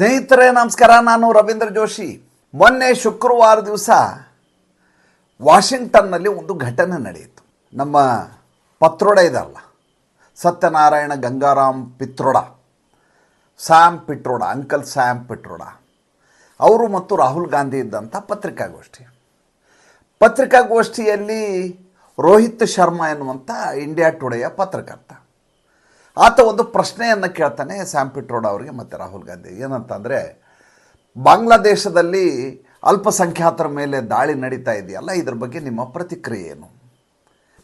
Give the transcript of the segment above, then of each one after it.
ಸ್ನೇಹಿತರೆ, ನಮಸ್ಕಾರ. ನಾನು ರವೀಂದ್ರ ಜೋಶಿ. ಮೊನ್ನೆ ಶುಕ್ರವಾರ ದಿವಸ ವಾಷಿಂಗ್ಟನ್ನಲ್ಲಿ ಒಂದು ಘಟನೆ ನಡೆಯಿತು. ನಮ್ಮ ಪತ್ರೊಡೆ ಇದಲ್ಲ Satyanarayan Gangaram Pitroda, Sam Pitroda uncle Sam Pitroda ಅವರು ಮತ್ತು ರಾಹುಲ್ ಗಾಂಧಿ ಇದ್ದಂಥ ಪತ್ರಿಕಾಗೋಷ್ಠಿ. ಪತ್ರಿಕಾಗೋಷ್ಠಿಯಲ್ಲಿ ರೋಹಿತ್ ಶರ್ಮಾ ಎನ್ನುವಂಥ ಇಂಡಿಯಾ ಟುಡೇಯ ಪತ್ರಕರ್ತ. ಆತ ಒಂದು ಪ್ರಶ್ನೆಯನ್ನು ಕೇಳ್ತಾನೆ ಸ್ಯಾಮ್ ಪಿಟ್ರೋಡ್ ಅವರಿಗೆ, ಮತ್ತು ರಾಹುಲ್ ಗಾಂಧಿ. ಏನಂತಂದರೆ, ಬಾಂಗ್ಲಾದೇಶದಲ್ಲಿ ಅಲ್ಪಸಂಖ್ಯಾತರ ಮೇಲೆ ದಾಳಿ ನಡೀತಾ ಇದೆಯಲ್ಲ, ಇದ್ರ ಬಗ್ಗೆ ನಿಮ್ಮ ಪ್ರತಿಕ್ರಿಯೆ ಏನು?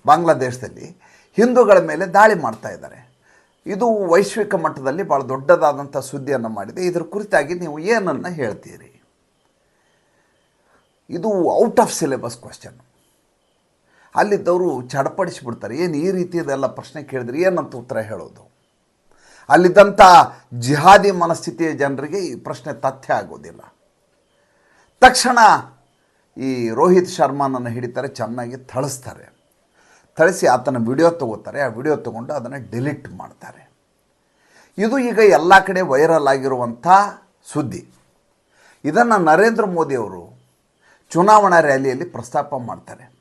ಬಾಂಗ್ಲಾದೇಶದಲ್ಲಿ ಹಿಂದೂಗಳ ಮೇಲೆ ದಾಳಿ ಮಾಡ್ತಾ ಇದ್ದಾರೆ. ಇದು ವೈಶ್ವಿಕ ಮಟ್ಟದಲ್ಲಿ ಭಾಳ ದೊಡ್ಡದಾದಂಥ ಸುದ್ದಿಯನ್ನು ಮಾಡಿದೆ. ಇದರ ಕುರಿತಾಗಿ ನೀವು ಏನನ್ನು ಹೇಳ್ತೀರಿ? ಇದು ಔಟ್ ಆಫ್ ಸಿಲೆಬಸ್ ಕ್ವಶನ್ ಅಲ್ಲಿದ್ದವರು ಚಡಪಡಿಸಿಬಿಡ್ತಾರೆ. ಏನು ಈ ರೀತಿಯದೆಲ್ಲ ಪ್ರಶ್ನೆ ಕೇಳಿದ್ರೆ ಏನಂತ ಉತ್ತರ ಹೇಳೋದು? ಅಲ್ಲಿದ್ದಂಥ ಜಿಹಾದಿ ಮನಸ್ಥಿತಿಯ ಜನರಿಗೆ ಈ ಪ್ರಶ್ನೆ ತಥ್ಯ ಆಗೋದಿಲ್ಲ. ತಕ್ಷಣ ಈ ರೋಹಿತ್ ಶರ್ಮಾನನ್ನು ಹಿಡಿತಾರೆ, ಚೆನ್ನಾಗಿ ಥಳಿಸ್ತಾರೆ. ಥಳಿಸಿ ಆತನ ವಿಡಿಯೋ ತಗೋತಾರೆ. ಆ ವಿಡಿಯೋ ತಗೊಂಡು ಅದನ್ನು ಡಿಲೀಟ್ ಮಾಡ್ತಾರೆ. ಇದು ಈಗ ಎಲ್ಲ ಕಡೆ ವೈರಲ್ ಆಗಿರುವಂಥ ಸುದ್ದಿ. ಇದನ್ನು ನರೇಂದ್ರ ಮೋದಿಯವರು ಚುನಾವಣಾ ರ್ಯಾಲಿಯಲ್ಲಿ ಪ್ರಸ್ತಾಪ ಮಾಡ್ತಾರೆ.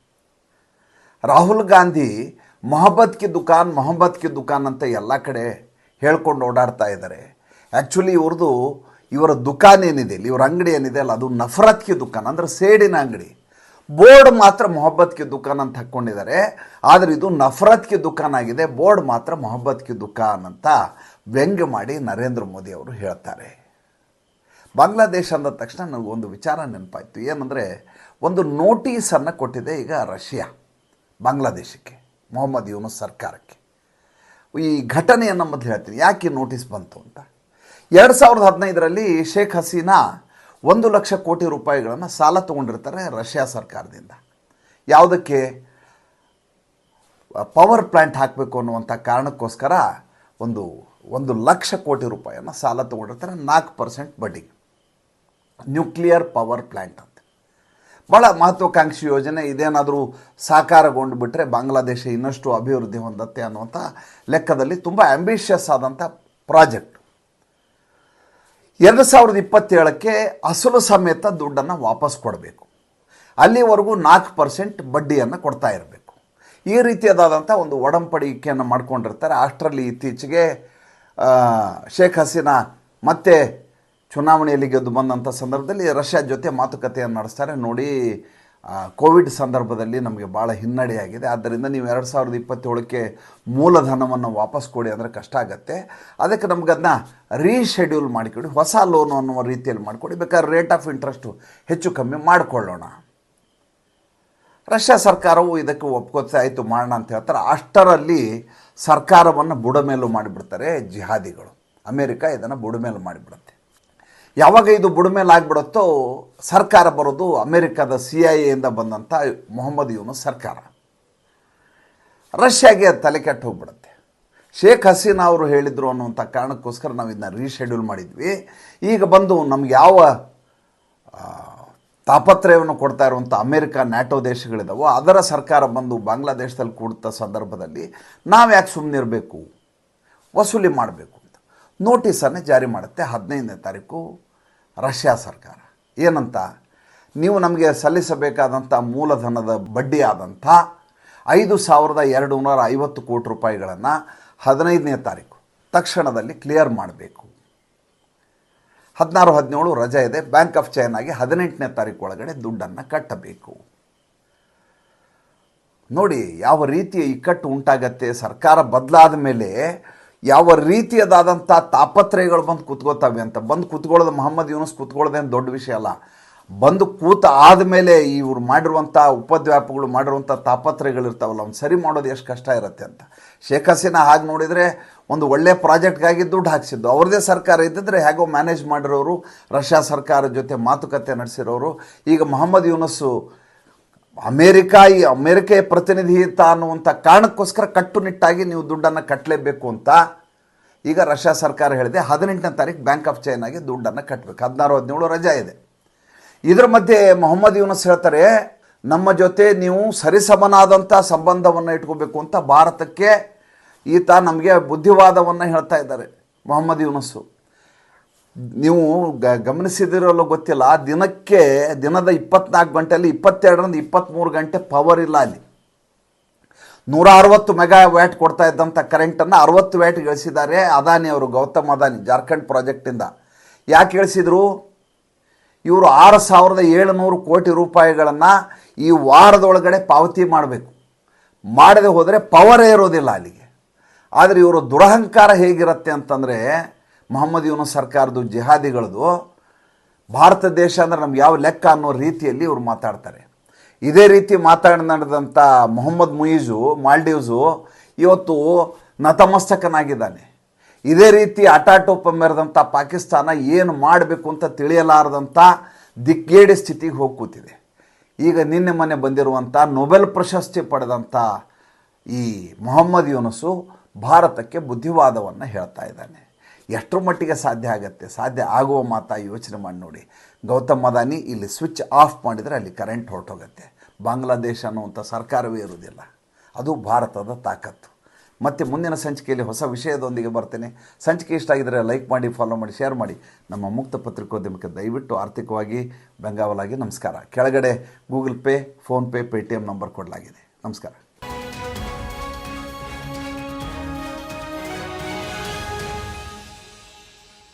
ರಾಹುಲ್ ಗಾಂಧಿ ಮೊಹಬ್ಬತ್ ಕಿ ದುಕಾನ್ ಮೊಹಬ್ಬತ್ ಕಿ ದುಕಾನ್ ಅಂತ ಎಲ್ಲ ಕಡೆ ಹೇಳ್ಕೊಂಡು ಓಡಾಡ್ತಾ ಇದ್ದಾರೆ. ಆ್ಯಕ್ಚುಲಿ ಇವ್ರದ್ದು ಇವರ ದುಕಾನ್ ಏನಿದೆ, ಇಲ್ಲಿ ಇವ್ರ ಅಂಗಡಿ ಏನಿದೆ ಅಲ್ಲ, ಅದು ನಫರತ್ ಕಿ ದುಕಾನ್, ಅಂದರೆ ಸೇಡಿನ ಅಂಗಡಿ. ಬೋರ್ಡ್ ಮಾತ್ರ ಮೊಹಬ್ಬತ್ ಕಿ ದುಕಾನ್ ಅಂತ ಹಾಕ್ಕೊಂಡಿದ್ದಾರೆ ಆದರೆ ಇದು ನಫರತ್ ಕಿ ದುಕಾನ್ ಆಗಿದೆ, ಬೋರ್ಡ್ ಮಾತ್ರ ಮೊಹಬ್ಬತ್ ಕಿ ದುಕಾನ್ ಅಂತ ವ್ಯಂಗ್ಯ ಮಾಡಿ ನರೇಂದ್ರ ಮೋದಿ ಅವರು ಹೇಳ್ತಾರೆ. ಬಾಂಗ್ಲಾದೇಶ ಅಂದ ತಕ್ಷಣ ನನಗೊಂದು ವಿಚಾರ ನೆನಪಾಯಿತು. ಏನಂದರೆ, ಒಂದು ನೋಟಿಸನ್ನು ಕೊಟ್ಟಿದೆ ಈಗ ರಷ್ಯಾ. ಬಾಂಗ್ಲಾದೇಶಕ್ಕೆ, ಮೊಹಮ್ಮದ್ ಯೂನುಸ್ ಸರ್ಕಾರಕ್ಕೆ. ಈ ಘಟನೆಯನ್ನು ಮೊದಲು ಹೇಳ್ತೀನಿ. ಯಾಕೆ ನೋಟಿಸ್ ಬಂತು ಅಂತ? ಎರಡು ಸಾವಿರದ ಹದಿನೈದರಲ್ಲಿ ಶೇಖ್ ಹಸೀನಾ ಒಂದು ಲಕ್ಷ ಕೋಟಿ ರೂಪಾಯಿಗಳನ್ನು ಸಾಲ ತೊಗೊಂಡಿರ್ತಾರೆ ರಷ್ಯಾ ಸರ್ಕಾರದಿಂದ. ಯಾವುದಕ್ಕೆ? ಪವರ್ ಪ್ಲ್ಯಾಂಟ್ ಹಾಕಬೇಕು ಅನ್ನುವಂಥ ಕಾರಣಕ್ಕೋಸ್ಕರ ಒಂದು ಒಂದು ಲಕ್ಷ ಕೋಟಿ ರೂಪಾಯಿಯನ್ನು ಸಾಲ ತೊಗೊಂಡಿರ್ತಾರೆ ನಾಲ್ಕು ಪರ್ಸೆಂಟ್ ಬಡ್ಡಿ. ನ್ಯೂಕ್ಲಿಯರ್ ಪವರ್ ಪ್ಲ್ಯಾಂಟ್ ಅಂತ. ಭಾಳ ಮಹತ್ವಾಕಾಂಕ್ಷಿ ಯೋಜನೆ, ಇದೇನಾದರೂ ಸಾಕಾರಗೊಂಡು ಬಿಟ್ಟರೆ ಬಾಂಗ್ಲಾದೇಶ ಇನ್ನಷ್ಟು ಅಭಿವೃದ್ಧಿ ಹೊಂದತ್ತೆ ಅನ್ನುವಂಥ ಲೆಕ್ಕದಲ್ಲಿ ತುಂಬ ಆ್ಯಂಬಿಷಿಯಸ್ ಆದಂಥ ಪ್ರಾಜೆಕ್ಟ್. ಎರಡು ಸಾವಿರದ ಇಪ್ಪತ್ತೇಳಕ್ಕೆ ಅಸಲು ಸಮೇತ ದುಡ್ಡನ್ನು ವಾಪಸ್ ಕೊಡಬೇಕು. ಅಲ್ಲಿವರೆಗೂ ನಾಲ್ಕು ಪರ್ಸೆಂಟ್ ಬಡ್ಡಿಯನ್ನು ಕೊಡ್ತಾ ಇರಬೇಕು. ಈ ರೀತಿಯಾದಂಥ ಒಂದು ಒಡಂಪಡಿಕೆಯನ್ನು ಮಾಡ್ಕೊಂಡಿರ್ತಾರೆ. ಅಷ್ಟರಲ್ಲಿ ಇತ್ತೀಚೆಗೆ ಶೇಖ್ ಹಸೀನಾ ಮತ್ತೆ ಚುನಾವಣೆಯಲ್ಲಿ ಗೆದ್ದು ಬಂದಂಥ ಸಂದರ್ಭದಲ್ಲಿ ರಷ್ಯಾ ಜೊತೆ ಮಾತುಕತೆಯನ್ನು ನಡೆಸ್ತಾರೆ. ನೋಡಿ ಕೋವಿಡ್ ಸಂದರ್ಭದಲ್ಲಿ ನಮಗೆ ಭಾಳ ಹಿನ್ನಡೆಯಾಗಿದೆ. ಆದ್ದರಿಂದ ನೀವು ಎರಡು ಸಾವಿರದ ಇಪ್ಪತ್ತೇಳಕ್ಕೆ ಮೂಲಧನವನ್ನು ವಾಪಸ್ ಕೊಡಿ ಅಂದರೆ ಕಷ್ಟ ಆಗುತ್ತೆ. ಅದಕ್ಕೆ ನಮ್ಗೆ ಅದನ್ನ ರೀಶೆಡ್ಯೂಲ್ ಮಾಡಿಕೊಡಿ, ಹೊಸ ಲೋನು ಅನ್ನುವ ರೀತಿಯಲ್ಲಿ ಮಾಡಿಕೊಡಿ. ಬೇಕಾದ್ರೆ ರೇಟ್ ಆಫ್ ಇಂಟ್ರೆಸ್ಟು ಹೆಚ್ಚು ಕಮ್ಮಿ ಮಾಡಿಕೊಳ್ಳೋಣ. ರಷ್ಯಾ ಸರ್ಕಾರವು ಇದಕ್ಕೆ ಒಪ್ಕೋತಾ ಆಯಿತು, ಮಾಡೋಣ ಅಂತ ಹೇಳ್ತಾರೆ. ಅಷ್ಟರಲ್ಲಿ ಸರ್ಕಾರವನ್ನು ಬುಡಮೇಲು ಮಾಡಿಬಿಡ್ತಾರೆ ಜಿಹಾದಿಗಳು. ಅಮೇರಿಕಾ ಇದನ್ನು ಬುಡಮೇಲು ಮಾಡಿಬಿಡುತ್ತೆ. ಯಾವಾಗ ಇದು ಬುಡಮೇಲೆ ಆಗಿಬಿಡುತ್ತೋ ಸರ್ಕಾರ ಬರೋದು ಅಮೇರಿಕಾದ ಸಿ ಐ ಎಯಿಂದ ಬಂದಂಥ ಮೊಹಮ್ಮದ್ ಯೂನುಸ್ ಸರ್ಕಾರ. ರಷ್ಯಾಗೆ ತಲೆ ಕೆಟ್ಟು ಹೋಗ್ಬಿಡುತ್ತೆ. ಶೇಖ್ ಹಸೀನಾ ಅವರು ಹೇಳಿದರು ಅನ್ನುವಂಥ ಕಾರಣಕ್ಕೋಸ್ಕರ ನಾವು ಇದನ್ನ ರೀಶೆಡ್ಯೂಲ್ ಮಾಡಿದ್ವಿ. ಈಗ ಬಂದು ನಮ್ಗೆ ಯಾವ ತಾಪತ್ರಯವನ್ನು ಕೊಡ್ತಾ ಇರುವಂಥ ಅಮೇರಿಕ, ನ್ಯಾಟೋ ದೇಶಗಳಿದಾವೋ ಅದರ ಸರ್ಕಾರ ಬಂದು ಬಾಂಗ್ಲಾದೇಶದಲ್ಲಿ ಕೂಡಿದ ಸಂದರ್ಭದಲ್ಲಿ ನಾವು ಯಾಕೆ ಸುಮ್ಮನಿರಬೇಕು ವಸೂಲಿ ಮಾಡಬೇಕು ಅಂತ. ನೋಟಿಸನ್ನು ಜಾರಿ ಮಾಡುತ್ತೆ ಹದಿನೈದನೇ ತಾರೀಕು. ರಷ್ಯಾ ಸರ್ಕಾರ. ಏನಂತ? ನೀವು ನಮಗೆ ಸಲ್ಲಿಸಬೇಕಾದಂಥ ಮೂಲಧನದ ಬಡ್ಡಿಯಾದಂಥ ಐದು ಸಾವಿರದ ಎರಡು ನೂರ ಐವತ್ತು ಕೋಟಿ ರೂಪಾಯಿಗಳನ್ನು ಹದಿನೈದನೇ ತಾರೀಕು ತಕ್ಷಣದಲ್ಲಿ ಕ್ಲಿಯರ್ ಮಾಡಬೇಕು. ಹದಿನಾರು, ಹದಿನೇಳು ರಜೆ ಇದೆ. ಬ್ಯಾಂಕ್ ಆಫ್ ಚೈನಾಗೆ ಹದಿನೆಂಟನೇ ತಾರೀಕು ಒಳಗಡೆ ದುಡ್ಡನ್ನು ಕಟ್ಟಬೇಕು. ನೋಡಿ, ಯಾವ ರೀತಿಯ ಇಕ್ಕಟ್ಟು ಉಂಟಾಗತ್ತೆ ಸರ್ಕಾರ ಬದಲಾದ ಮೇಲೆ ಯಾವ ರೀತಿಯದಾದಂಥ ತಾಪತ್ರಯಗಳು ಬಂದು ಕೂತ್ಕೋತಾವೆ ಅಂತ. ಬಂದು ಕೂತ್ಕೊಳ್ಳೋದು ಮೊಹಮ್ಮದ್ ಯೂನುಸ್ ಕೂತ್ಕೊಳ್ಳೋದೇನು ದೊಡ್ಡ ವಿಷಯ ಅಲ್ಲ. ಬಂದು ಕೂತ ಆದಮೇಲೆ ಇವ್ರು ಮಾಡಿರುವಂಥ ಉಪದ್ವ್ಯಾಪಗಳು, ಮಾಡಿರುವಂಥ ತಾಪತ್ರಯಗಳಿರ್ತಾವಲ್ಲ, ಅವ್ನು ಸರಿ ಮಾಡೋದು ಎಷ್ಟು ಕಷ್ಟ ಇರುತ್ತೆ ಅಂತ. ಶೇಖ್ ಹಸೀನಾ ಹಾಗೆ ನೋಡಿದರೆ ಒಂದು ಒಳ್ಳೆಯ ಪ್ರಾಜೆಕ್ಟ್ಗಾಗಿ ದುಡ್ಡು ಹಾಕಿಸಿದ್ದು. ಅವ್ರದ್ದೇ ಸರ್ಕಾರ ಇದ್ದಿದ್ರೆ ಹೇಗೋ ಮ್ಯಾನೇಜ್ ಮಾಡಿರೋರು, ರಷ್ಯಾ ಸರ್ಕಾರದ ಜೊತೆ ಮಾತುಕತೆ ನಡೆಸಿರೋರು. ಈಗ ಮೊಹಮ್ಮದ್ ಯೂನಸ್ಸು ಅಮೇರಿಕ ಈ ಅಮೇರಿಕೆಯ ಪ್ರತಿನಿಧಿತ ಅನ್ನುವಂಥ ಕಾರಣಕ್ಕೋಸ್ಕರ ಕಟ್ಟುನಿಟ್ಟಾಗಿ ನೀವು ದುಡ್ಡನ್ನು ಕಟ್ಟಲೇಬೇಕು ಅಂತ ಈಗ ರಷ್ಯಾ ಸರ್ಕಾರ ಹೇಳಿದೆ, ಹದಿನೆಂಟನೇ ತಾರೀಕು ಬ್ಯಾಂಕ್ ಆಫ್ ಚೈನಾಗೆ ದುಡ್ಡನ್ನು ಕಟ್ಟಬೇಕು ಹದಿನಾರು, ಹದಿನೇಳು ರಜಾ ಇದೆ. ಇದರ ಮಧ್ಯೆ ಮೊಹಮ್ಮದ್ ಯೂನಸ್ ಹೇಳ್ತಾರೆ, ನಮ್ಮ ಜೊತೆ ನೀವು ಸರಿಸಮನಾದಂಥ ಸಂಬಂಧವನ್ನು ಇಟ್ಕೋಬೇಕು ಅಂತ ಭಾರತಕ್ಕೆ ಈತ ನಮಗೆ ಬುದ್ಧಿವಾದವನ್ನು ಹೇಳ್ತಾ ಇದ್ದಾರೆ ಮೊಹಮ್ಮದ್ ಯೂನಸ್ಸು ನೀವು ಗ ಗಮನಿಸಿದಿರಲ್ಲ ಗೊತ್ತಿಲ್ಲ. ದಿನಕ್ಕೆ, ದಿನದ ಇಪ್ಪತ್ನಾಲ್ಕು ಗಂಟೆಯಲ್ಲಿ ಇಪ್ಪತ್ತೆರಡರಿಂದ ಇಪ್ಪತ್ತ್ಮೂರು ಗಂಟೆ ಪವರ್ ಇಲ್ಲ ಅಲ್ಲಿ. ನೂರ ಅರವತ್ತು ಮೆಗಾ ವ್ಯಾಟ್ ಕೊಡ್ತಾ ಇದ್ದಂಥ ಕರೆಂಟನ್ನು ಅರವತ್ತು ವ್ಯಾಟ್ ಇಳಿಸಿದ್ದಾರೆ ಅದಾನಿ ಅವರು, ಗೌತಮ್ ಅದಾನಿ, ಜಾರ್ಖಂಡ್ ಪ್ರಾಜೆಕ್ಟಿಂದ ಯಾಕೆ ಇಳಿಸಿದರು? ಇವರು ಆರು ಸಾವಿರದ ಏಳುನೂರು ಕೋಟಿ ರೂಪಾಯಿಗಳನ್ನು ಈ ವಾರದೊಳಗಡೆ ಪಾವತಿ ಮಾಡಬೇಕು. ಮಾಡದೆ ಹೋದರೆ ಪವರೇ ಇರೋದಿಲ್ಲ ಅಲ್ಲಿಗೆ. ಆದರೆ ಇವರು ದುರಹಂಕಾರ ಹೇಗಿರುತ್ತೆ ಅಂತಂದರೆ ಮೊಹಮ್ಮದ್ ಯೂನಸ್ ಸರ್ಕಾರದ ಜಿಹಾದಿಗಳದು. ಭಾರತ ದೇಶ ಅಂದರೆ ನಮ್ಗೆ ಯಾವ ಲೆಕ್ಕ ಅನ್ನೋ ರೀತಿಯಲ್ಲಿ ಇವರು ಮಾತಾಡ್ತಾರೆ. ಇದೇ ರೀತಿ ಮಾತಾಡಿ ನಡೆದಂಥ ಮೊಹಮ್ಮದ್ ಮುಯೀಜು, ಮಾಲ್ಡೀವ್ಸು ಇವತ್ತು ನತಮಸ್ತಕನಾಗಿದ್ದಾನೆ. ಇದೇ ರೀತಿ ಅಟಾಟೋಪ ಮೆರೆದಂಥ ಪಾಕಿಸ್ತಾನ ಏನು ಮಾಡಬೇಕು ಅಂತ ತಿಳಿಯಲಾರದಂಥ ದಿಕ್ಕೇಡಿ ಸ್ಥಿತಿಗೆ ಹೋಗಿ ಕೂತಿದೆ. ಈಗ ನಿನ್ನೆ ಮೊನ್ನೆ ಬಂದಿರುವಂಥ ನೊಬೆಲ್ ಪ್ರಶಸ್ತಿ ಪಡೆದಂಥ ಈ ಮೊಹಮ್ಮದ್ ಯೂನಸು ಭಾರತಕ್ಕೆ ಬುದ್ಧಿವಾದವನ್ನು ಹೇಳ್ತಾ ಇದ್ದಾನೆ. ಎಷ್ಟರ ಮಟ್ಟಿಗೆ ಸಾಧ್ಯ ಆಗುತ್ತೆ. ಸಾಧ್ಯ ಆಗುವ ಮಾತಾ ಯೋಚನೆ ಮಾಡಿ ನೋಡಿ. ಗೌತಮ್ ಅದಾನಿ ಇಲ್ಲಿ ಸ್ವಿಚ್ ಆಫ್ ಮಾಡಿದರೆ ಅಲ್ಲಿ ಕರೆಂಟ್ ಹೊರಟೋಗುತ್ತೆ. ಬಾಂಗ್ಲಾದೇಶ ಅನ್ನುವಂಥ ಸರ್ಕಾರವೇ ಇರುವುದಿಲ್ಲ. ಅದು ಭಾರತದ ತಾಕತ್ತು. ಮತ್ತು ಮುಂದಿನ ಸಂಚಿಕೆಯಲ್ಲಿ ಹೊಸ ವಿಷಯದೊಂದಿಗೆ ಬರ್ತೇನೆ. ಸಂಚಿಕೆ ಇಷ್ಟ ಆಗಿದ್ದರೆ ಲೈಕ್ ಮಾಡಿ, ಫಾಲೋ ಮಾಡಿ, ಶೇರ್ ಮಾಡಿ. ನಮ್ಮ ಮುಕ್ತ ಪತ್ರಿಕೋದ್ಯಮಕ್ಕೆ ದಯವಿಟ್ಟು ಆರ್ಥಿಕವಾಗಿ ಬೆಂಗಾವಲಾಗಿ ನಮಸ್ಕಾರ. ಕೆಳಗಡೆ Google Pay PhonePe Paytm number ಕೊಡಲಾಗಿದೆ. ನಮಸ್ಕಾರ.